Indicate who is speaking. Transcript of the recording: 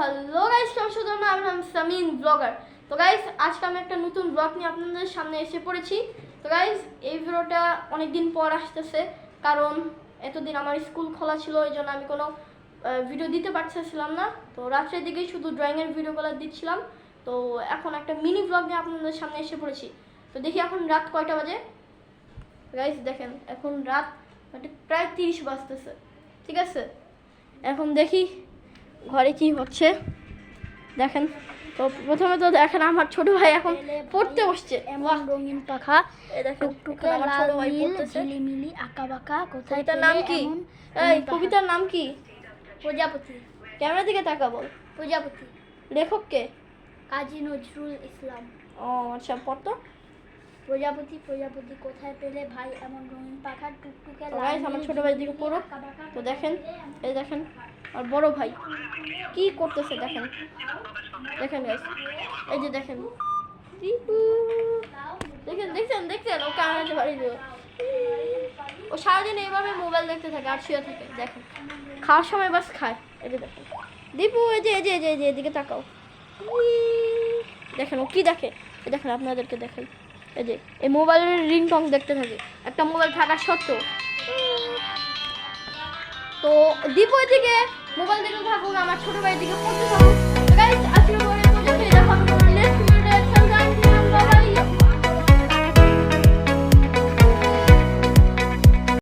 Speaker 1: Hello guys শুধু আমি আমার নাম সামিন ব্লগার তো গাইস আজকে আমি একটা নতুন ব্লগ নিয়ে আপনাদের সামনে এসে পড়েছি। তো গাইস এই ভিডিওটা অনেক দিন পর আসতেছে, কারণ এতদিন আমার স্কুল খোলা ছিল, এই জন্য আমি কোনো ভিডিও দিতে পারতেছিলাম না। তো রাত্রের দিকেই শুধু ড্রয়িংয়ের ভিডিওগুলো দিচ্ছিলাম। তো এখন একটা মিনি ব্লগ নিয়ে আপনাদের সামনে এসে পড়েছি। তো দেখি এখন রাত কয়টা বাজে? গাইস দেখেন, এখন রাত প্রায় তিরিশ বাজতেছে। ঠিক আছে? এখন দেখি ঘরে কি হচ্ছে? দেখেন তো প্রথমে তো দেখেন আমার ছোট ভাই এখন পড়তে বসছে।
Speaker 2: এমন রঙিন পাখা টুকটুকে
Speaker 1: আমার
Speaker 2: লাল
Speaker 1: ছোট ভাই
Speaker 2: নীল ঝিলিমিলি আঁকা বাঁকা কোথায়
Speaker 1: কবিতার নাম কি? এই কবিতার নাম কি?
Speaker 2: প্রজাপতি।
Speaker 1: ক্যামেরা দিকে তাকা বল।
Speaker 2: প্রজাপতি।
Speaker 1: লেখককে
Speaker 2: কাজী নজরুল ইসলাম।
Speaker 1: ও আচ্ছা পড়তো
Speaker 2: প্রজাপতি প্রজাপতি কোথায় পেলে ভাই এমন রঙিন পাখা? টুকটুকে লাল
Speaker 1: আমার ছোট ভাই দিকে পড়ো। তো দেখেন এই দেখেন। আর বড় ভাই কি করতেছে দেখেন। দেখেন guys, এই যে দেখেন। দেখেন দেখছেন দেখছেন? ও ক্যামেরাতে বাড়ি দিল ও সারাদিন এইভাবে মোবাইল দেখতে থাকে আর শুয়ে থাকে দেখেন। খাওয়ার সময় বাস খায়। এই যে দেখেন। দীপু এই যে এই যে এই যে এদিকে তাকাও। দেখেন ও কি দেখে? দেখেন আপনাদেরকে দেখেন এই যে এই মোবাইলের রিংটং দেখতে থাকে। একটা মোবাইল থাকা সত্ত্বেও তো দীপু দিকে মোবাইল দেখতে থাকুক আমার ছোট ভাইয়ের দিকে পড়তে থাকুক।